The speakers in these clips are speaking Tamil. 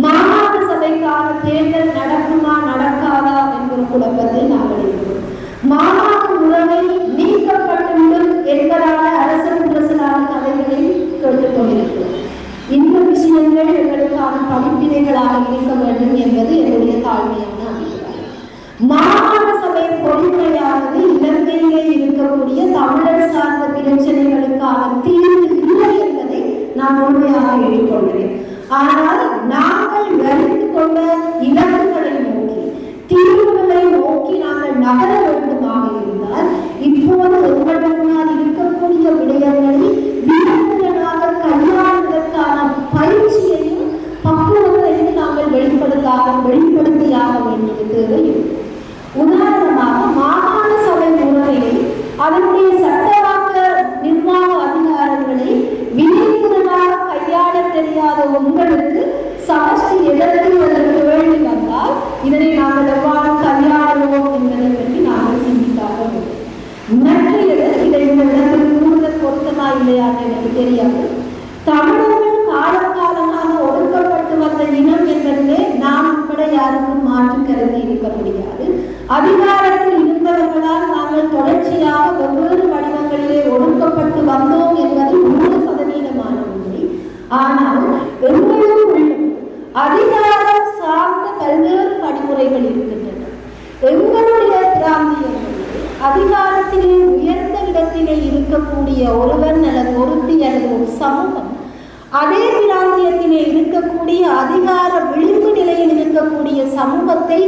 மாகாண சபைக்கான தேர்தல் நடக்குமா நடக்காதா என்கிற குழப்பத்தில் நாங்கள் இருக்கிறோம். மாகாண முறைமை நீக்கப்பட்டுவிடும் என்பதான அரசு புரசலான கதைகளை கேட்டுக்கொண்டிருக்கிறோம் இந்த விஷயங்கள் எங்களுக்கான படிப்பினைகளாக இருக்க வேண்டும் என்பது என்னுடைய தாழ்மையான அபிப்பிராயம். மாகாண சபை பொறிமுறையானது இலங்கையிலே இருக்கக்கூடிய தமிழர் சார்ந்த பிரச்சனைகளுக்கான தீர்வு இல்லை என்பதை நான் உண்மையாக ஏற்றுக்கொள்கிறேன் ஆனால் நான் நாங்கள் வரிந்து கொண்ட இலக்குகளை நோக்கி தீர்வுகளை நோக்கி நாங்கள் நகர வேண்டுமாக இருந்தால் இப்போது உங்கள் முன்னால் இருக்கக்கூடிய விடயங்களை விரும்புவதாக கையாளுவதற்கான பயிற்சியையும் பக்குவத்தையும் நாங்கள் வெளிப்படுத்தாக வெளிப்படுத்தியாக வேண்டிய தேவை உதாரணமாக மாகாண சபை முறையை அதனுடைய சட்டவாக்க நிர்வாக அதிகாரங்களை வினைத்திறனாக கையாள தெரியாத உங்களுக்கு சமஷ்டி எதற்கு ஒரு கேள்வி வந்தால் இதனை நாங்கள் எவ்வாறு கையாளுவோம் என்பதை பற்றி நாங்கள் சிந்தித்தாக வேண்டும் மற்றது இதை இந்த இடத்தில் கூடுதல் பொருத்தமா இல்லையான்னு எனக்கு தெரியாது. தமிழ் இருக்கக்கூடிய ஒருவன் அல்லது ஒருத்தி அல்லது ஒரு சமூகம் அதே பிராந்தியத்திலே இருக்கக்கூடிய அதிகார விளிம்பு நிலையில் இருக்கக்கூடிய சமூகத்தை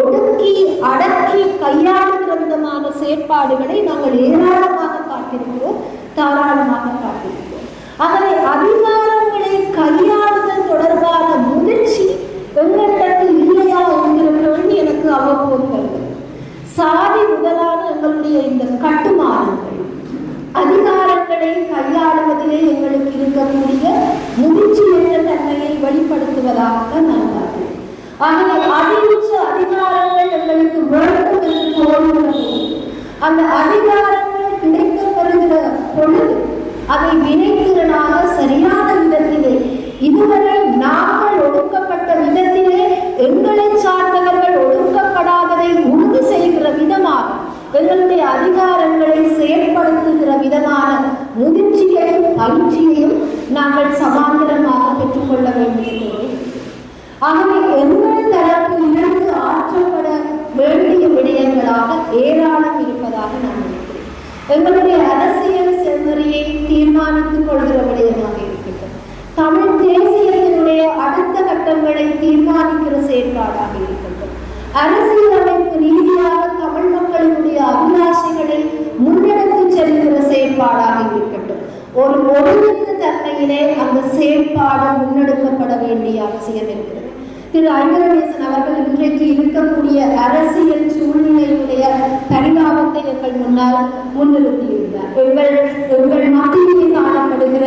ஒடுக்கி அடக்கி கையாளுகிற விதமான செயற்பாடுகளை நாங்கள் ஏராளமாக பார்த்திருக்கிறோம் தாராளமாக பார்த்திருக்கிறோம். ஆகவே அதிகாரங்களை கையாளுதல் தொடர்பான முதிர்ச்சி எங்களிடத்தில் இல்லையா என்கிற கேள்வி எனக்கு அவ்வப்போது வருகிறது. சாதி முதலான எங்களுடைய இந்த கட்டுமானங்கள் அதிகாரங்களை கையாளுவதிலே எங்களுக்கு இருக்கக்கூடிய முதிர்ச்சி என்ற தன்மையை வெளிப்படுத்துவதாகத்தான் நான் பார்க்கிறேன் ஆகவே அதிர்ச்ச அதிகாரங்கள் எங்களுக்கு வேண்டும் என்று கோருகிற அந்த அதிகாரங்கள் கிடைக்கப்படுகிற பொழுது அதை வினைத்திறனாக சரியான விதத்திலே இதுவரை நாங்கள் ஒடுக்கப்பட்ட விதத்திலே எங்களை சார்ந்தவர்கள் ஒடுக்கப்படாததை உறுதி செய்கிற விதமாக எங்களுடைய அதிகாரங்களை செயற்படுத்துகிற விதமான முதிர்ச்சியையும் பயிற்சியையும் நாங்கள் சமாந்தரமாக பெற்றுக்கொள்ள வேண்டிய தேவை ஆகவே எங்கள் தரப்பில் இருந்து ஆற்றப்பட வேண்டிய விடயங்களாக ஏராளம் இருப்பதாக நான் நினைக்கிறேன் எங்களுடைய அரசியல் செம்மறியை தீர்மானித்துக் கொள்கிற விடயமாக இருக்கட்டும். தமிழ் தேசியத்தினுடைய அடுத்த கட்டங்களை தீர்மானிக்கிற செயற்பாடாக இருக்கட்டும். அரசியலமைப்பு ரீதியாக தமிழ் மக்களினுடைய அபிலாஷைகளை முன்னெடுத்து செல்கிற செயற்பாடாக இருக்கட்டும். ஒரு ஒருமித்த தன்மையிலே அந்த செயற்பாடு முன்னெடுக்கப்பட வேண்டிய அவசியம் இருக்கிறது. திரு ஐங்கரநேசன் அவர்கள் இன்று இருக்கக்கூடிய அரசியல் சூழ்நிலையுடைய பரிணாமத்தை எங்கள் முன்னால் முன்னிறுத்தியிருந்தார் எங்கள் எங்கள் மத்தியிலே காணப்படுகிற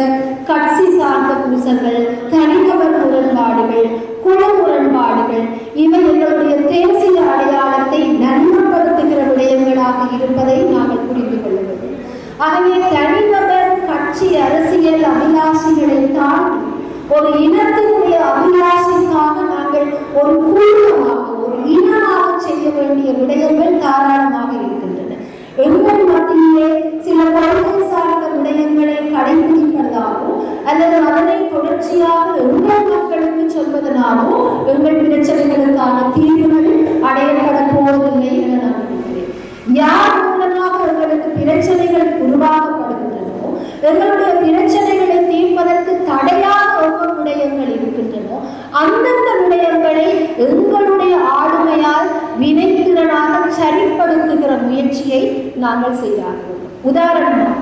கட்சி சார்ந்த பூசல்கள் தனிநபர் முரண்பாடுகள் குல முரண்பாடுகள் இவை எங்களுடைய தேசிய அடையாளத்தை நன்மைப்படுத்துகிற விடயங்களாக இருப்பதை நாங்கள் புரிந்து கொள்வது ஆகவே தனிநபர் கட்சி அரசியல் அபிலாஷைகளை தாண்டி ஒரு இனத்தினுடைய அபிலாஷைக்காக நாங்கள் ஒரு குழுவாக ஒரு இனமாக செய்ய வேண்டிய விடயங்கள் தாராளமாக இருக்கின்றன. எங்கள் மத்தியிலே சில கொள்கை சார்ந்த விடயங்களை கடைபிடிப்பதாகவோ அல்லது அதனை தொடர்ச்சியாக எங்கள் மக்களுக்கு சொல்வதனாலோ எங்கள் பிரச்சனைகளுக்கான தீர்வுகள் அடையப்பட போவதில்லை என நான் நினைக்கிறேன் யார் மூலமாக எங்களுக்கு பிரச்சனைகள் உருவாக்கப்படுகின்றனோ எங்களுடைய பிரச்சனைகளை தீர்ப்பதற்கு தடையாக ஒவ்வொரு விடயங்கள் இருக்கின்றனோ அந்தந்த விடயங்களை எங்களுடைய ஆளுமையால் வினைத்திறனாக சரிப்படுத்துகிற முயற்சியை நாங்கள் செய்தாக வேண்டும் உதாரணமாக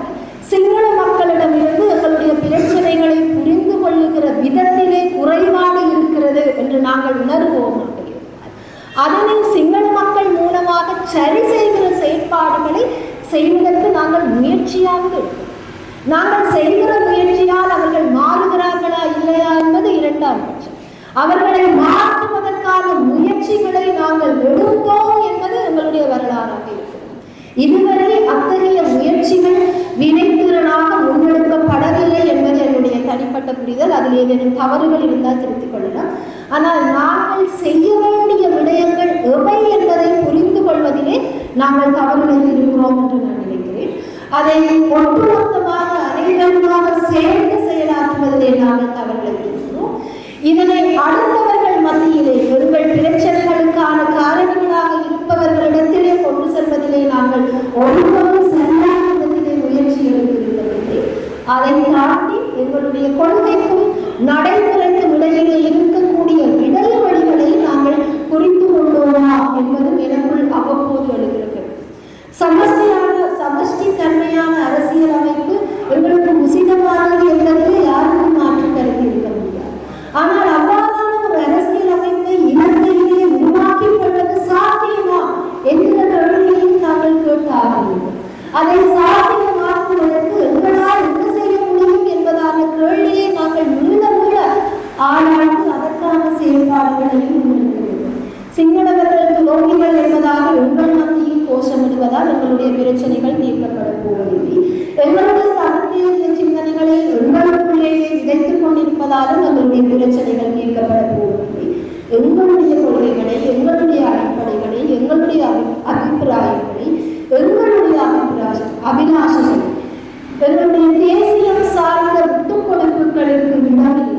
சிங்கள மக்களிடமிருந்து எங்களுடைய பிரச்சனைகளை புரிந்து கொள்ளுகிற விதத்திலே குறைவாக இருக்கிறது என்று நாங்கள் உணர்வோம் அதனை சிங்கள மக்கள் மூலமாக சரி செய்கிற செயற்பாடுகளை செய்வதற்கு நாங்கள் முயற்சியாக நாங்கள் செய்கிற முயற்சியால் அவர்கள் மாறுகிறார்களா இல்லையா என்பது இரண்டாம் பட்சம். அவர்களை மாற்றுவதற்கான முயற்சிகளை நாங்கள் எடுத்தோம் என்பது எங்களுடைய வரலாறாக இருக்கும். இதுவரை அத்தகைய முயற்சிகள் வினைத்திறனாக முன்னெடுக்கப்படவில்லை என்பது என்னுடைய தனிப்பட்ட புரிதல். அதில் ஏதேனும் தவறுகள் இருந்தால் திருத்திக் கொள்ளலாம். ஆனால் நாங்கள் செய்ய வேண்டிய விடயங்கள் எவை என்பதை புரிந்து கொள்வதிலே நாங்கள் தவறிழைத்திருக்கிறோம் என்று நான் நினைக்கிறேன். அதை ஒட்டுமொத்தமாக அனைவருமாக சேர்ந்து செயலாற்றுவதிலே நாங்கள் தவறிழைத்திருக்கிறோம் இதனை அடுத்தவர்கள் மத்தியிலே எங்கள் பிரச்சனைகளுக்கான காரணிகளாக இருப்பவர்களிடத்திலே கொண்டு செல்வதில் நாங்கள் ஒருபோதும் சரியான விதத்திலே முயற்சி எடுத்திருக்கவில்லை அதை தாண்டி எங்களுடைய கொள்கைக்கும் நடைமுறைக்கும் இடையிலே இருக்கக்கூடிய இடைவெளிகளை நாங்கள் புரிந்து கொண்டோமா என்பதும் எனக்குள் அவ்வப்போது எழுகிறது சமஸ்தியான சமஷ்டி தன்மையான அரசியல் அமைப்பு எங்களுக்கு உசிதமானது என்பதிலே யாருக்கும் மாற்று கருத்து இருக்க முடியாது ஆனால் அவ்வாறான ஒரு அரசியல் அமைப்பை இலங்கையிலே உருவாக்கிக் கொள்வது சாத்தியமா என்கிற கேள்வியையும் நாங்கள் கேட்டாக வேண்டும் அதை சாத்தியமாக்குவதற்கு எங்களால் என்ன செய்ய முடியும் என்பதான கேள்வியை நாங்கள் மீள மீள ஆராய்ந்து அதற்கான செயல்பாடுகளையும் முன்னெடுக்க வேண்டும் சிங்களவர்கள் துரோகிகள் என்பதாக எங்கள் மத்தியில் கோஷமிடுவதால் எங்களுடைய பிரச்சனைகள் தீர்க்கப்பட போவதில்லை எங்களுடைய தமிழ்தேசிய சிந்தனைகளை எங்களுக்குள்ளேயே விதைத்துக் கொண்டிருப்பதாலும் எங்களுடைய பிரச்சனைகள் தீர்க்கப்பட போவதில்லை எங்களுடைய கொள்கைகளை எங்களுடைய அடிப்படைகளை எங்களுடைய அபி- அபிப்பிராயங்களை எங்களுடைய அபிப்பிராய அபிலாஷங்களை எங்களுடைய தேசியம் சார்ந்த விட்டுக் கொடுப்புகளுக்கு இடமில்லாமல்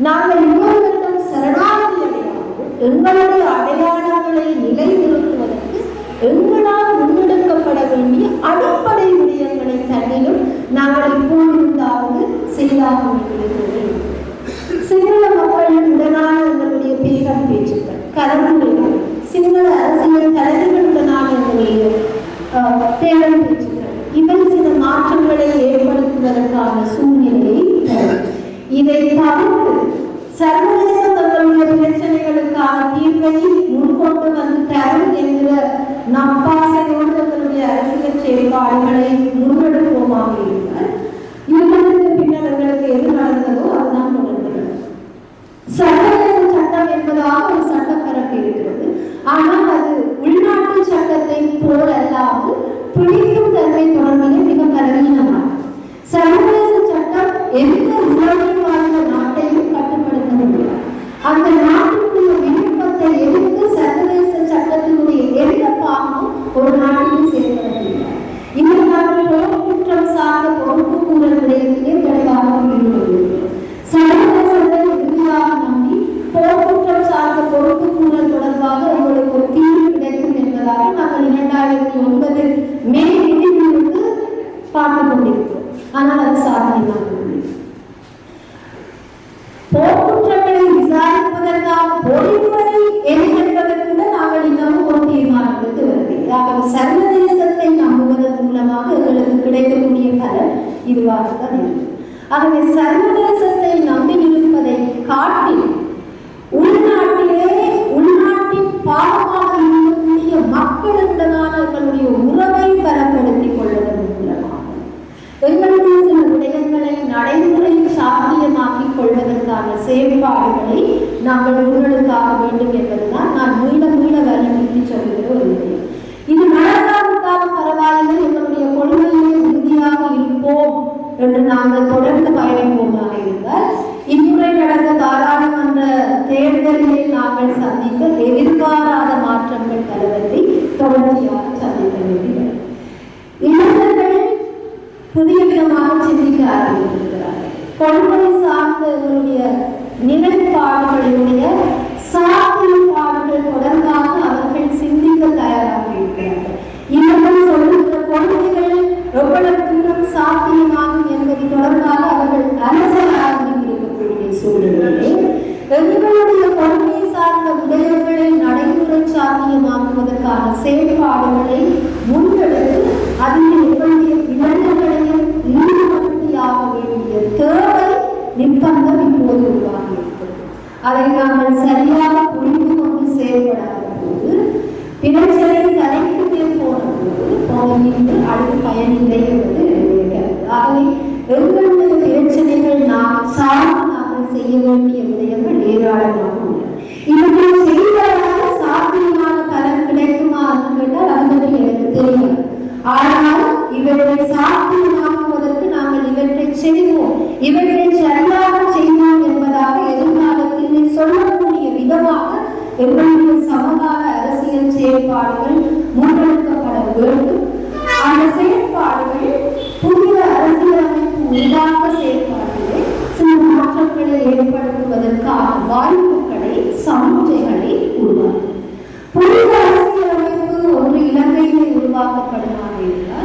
நாங்கள் இன்னொருவரிடம் சரணாகதி அடையாமல் எங்களுடைய அடையாளங்களை நிலைநிறுத்துவதற்கு எங்களால் முன்னெடுக்கப்பட வேண்டிய அடிப்படை விடயங்களை தன்னிலும் நாங்கள் இப்போதிருந்தாவது செய்தாக வேண்டியது சிங்கள மக்களுடனான எங்களுடைய பேரம் பேச்சுக்கள் கலந்துரைகள் சிங்கள அரசியல் தலைவர்களுடனான எங்களுடைய அஹ், பேரம் பேச்சுக்கள் இவை சில மாற்றங்களை ஏற்படுத்துவதற்கான சூழ்நிலையை தரும். இதை தவிர்த்து சர்வதேச தங்களுடைய பிரச்சனைகளுக்கான தீர்வை முன்கொண்டு வந்து தரும் என்கிற நப்பாசையோடு தங்களுடைய அரசியல் செயல்பாடுகளை முன்னெடுப்போமாக இருந்தால் யுத்தத்துக்கு பின்னர் எங்களுக்கு எது நடந்ததோ அதுதான் தொடர்கிறது சர்வதேச சட்டம் என்பதாக ஒரு சட்டப்பரப்பு இருக்கிறது. ஆனால் அது உள்நாட்டு சட்டத்தை போல் அல்லாமல் பிடிக்கும் தன்மை தொடர்பிலே மிக பரவி நாங்கள் இரண்டாயிரத்தி ஒன்பது மே இறுதியிலிருந்து பார்த்து கொண்டிருக்கிறோம். ஆனால் அது சாத்தியமாக போர்க்குற்றங்களை விசாரிப்பதற்கான பொறிமுறை எது நாங்கள் இன்னமும் ஒரு தீர்மானத்துக்கு வரவில்லை. ஆகவே சர்வதேசத்தை நம்புவதன் மூலமாக எங்களுக்கு கிடைக்கக்கூடிய பலன் இதுவாகத்தான் இருக்கும் ஆகவே சர்வதேசத்தை நம்பி இருப்பதை காட்டில் உள்நாட்டிலே உள்நாட்டின் பாகமாக இருக்கக்கூடிய மக்களுடனான எங்களுடைய உறவை பலப்படுத்திக் கொள்வதன் மூலமாக எங்களுடைய சில விடயங்களை நடைமுறையில் சாத்தியமாக்கிக் கொள்வதற்கான செயல்பாடுகளை நாங்கள் முன்னெடுத்தாக வேண்டும் என்பதுதான் நான் மீள மீள வலியுறுத்தி சொல்லுகிற ஒரு விடயம் இது நடக்காவிட்டாலும் பரவாயில்லை எங்களுடைய கொள்கையிலே உறுதியாக இருப்போம் என்று நாங்கள் தொடர்ந்து பயணிப்போமாக இருந்தால் இம்முறை நடந்த பாராளுமன்ற தேர்தலிலே நாங்கள் சந்தித்த எதிர்பாராத மாற்றங்கள் பலவற்றை தொடர்ச்சியாக சந்திக்க வேண்டி இளைஞர்கள் புதிய விதமாக சிந்திக்க ஆரம்பித்திருக்கிறார்கள். கொள்கை சார்ந்த எங்களுடைய நிலைப்பாடுகளினுடைய நிர்பந்தம் இப்போது உருவாகி இருக்கிறது அதை நாங்கள் சரியாக புரிந்து கொண்டு செயல்படாத போது பிரச்சனை தலைக்கு போன போது போன அடுத்து பயனில்லை என்பது என்னுடைய ஆகவே எங்களுடைய பிரச்சனைகள் நாம் சார்ந்து நாங்கள் செய்ய வேண்டிய விடயங்கள் ஏராளமாக உள்ளது இவற்றை செய்வதால் சாத்தியமான பலன் கிடைக்குமா என்று கேட்டால் அது பற்றி எனக்கு தெரியும் ஆனால் இவற்றை சாத்தியமாக இவற்றை செய்வோம். இவற்றை சரியாக செய்வோம் என்பதாக எதிர்காலத்தில் சொல்லக்கூடிய விதமாக எங்களுடைய சமகால அரசியல் செயல்பாடுகள் முன்னெடுக்கப்பட வேண்டும். அந்த செயல்பாடுகள் புதிய அரசியலமைப்பு உருவாக்க செயல்பாடுகளை சில மாற்றங்களை ஏற்படுத்துவதற்கான வாய்ப்புகளை சமூகங்களை உருவாக்கும். புதிய அரசியலமைப்பு ஒன்று இலங்கையிலே உருவாக்கப்படுமாக இருந்தால்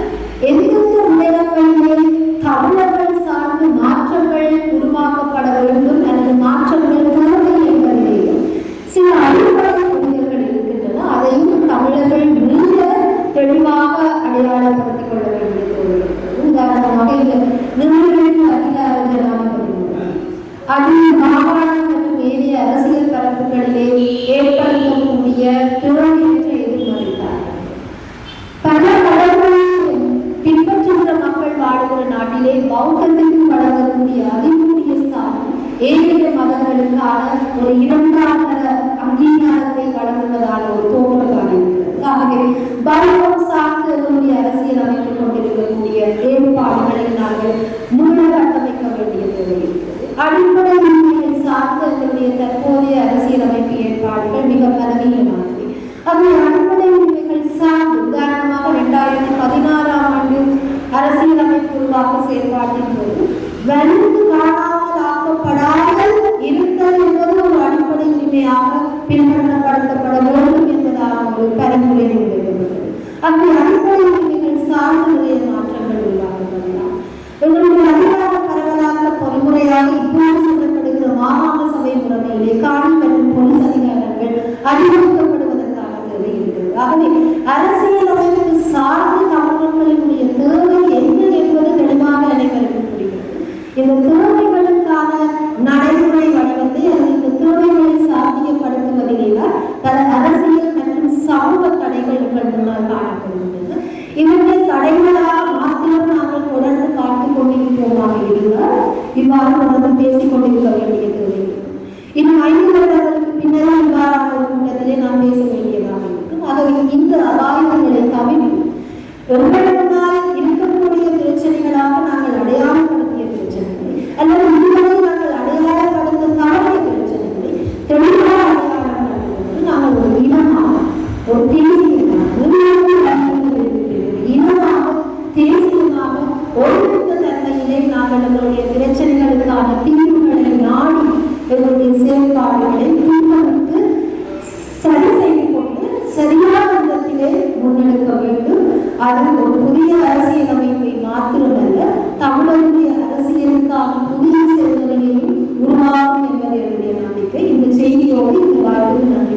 அடிப்படை உரிமைகள் சார்ந்த எங்களுடைய தற்போதைய அரசியலமைப்பு ஏற்பாடுகள் மிக பலவீனமானவை. அவை அடிப்படை உரிமைகள் சார்ந்து உதாரணமாக இரண்டாயிரத்தி பதினாறாம் ஆண்டு அரசியலமைப்பு உருவாக்க செயல்பாட்டின் போது வலிந்து காணாமல் ஆக்கப்படாமல் இருத்தல் என்பது ஒரு அடிப்படை உரிமையாக பின்பற்றப்படுத்தப்பட வேண்டும் என்பதான ஒரு பரிந்துரை முன்வைக்கப்பட்டது அந்த இந்த தேவைகளுக்கான நடைமுறை வடிவத்தை அல்லது இந்த தேவைகளை சாத்தியப்படுத்துவதிலே தான் பல அரசியல் மற்றும் சமூக தடைகள் எங்கள் முன்னால் காணப்படுகின்றன. இவற்றை தடைகளாக மாத்திரம் நாங்கள் தொடர்ந்து பார்த்துக் கொண்டிருப்போமாக இருந்தால் இவ்வாறு தொடர்ந்து பேசிக் கொண்டிருக்க வேண்டியது இன்னும் ஐந்து வருடங்களுக்கு பின்னரே இவ்வாறான ஒரு கூட்டத்திலே நாம் பேச வேண்டியதாக இருக்கும். ஆகவே இந்த அபாயங்களை தவிர்த்து எங்கள் செயல்பாடுகளை தீர்மானித்து சரி செய்து கொண்டு சரியான விதத்திலே முன்னெடுக்க வேண்டும். அது ஒரு புதிய அரசியல் அமைப்பை மாத்திரமல்ல தமிழருடைய அரசியலுக்கான புதிய சிந்தனையையும் உருவாகும் என்பது என்னுடைய நம்பிக்கை. இந்த செய்தியோடு இந்த வாய்ப்புக்கு நன்றி.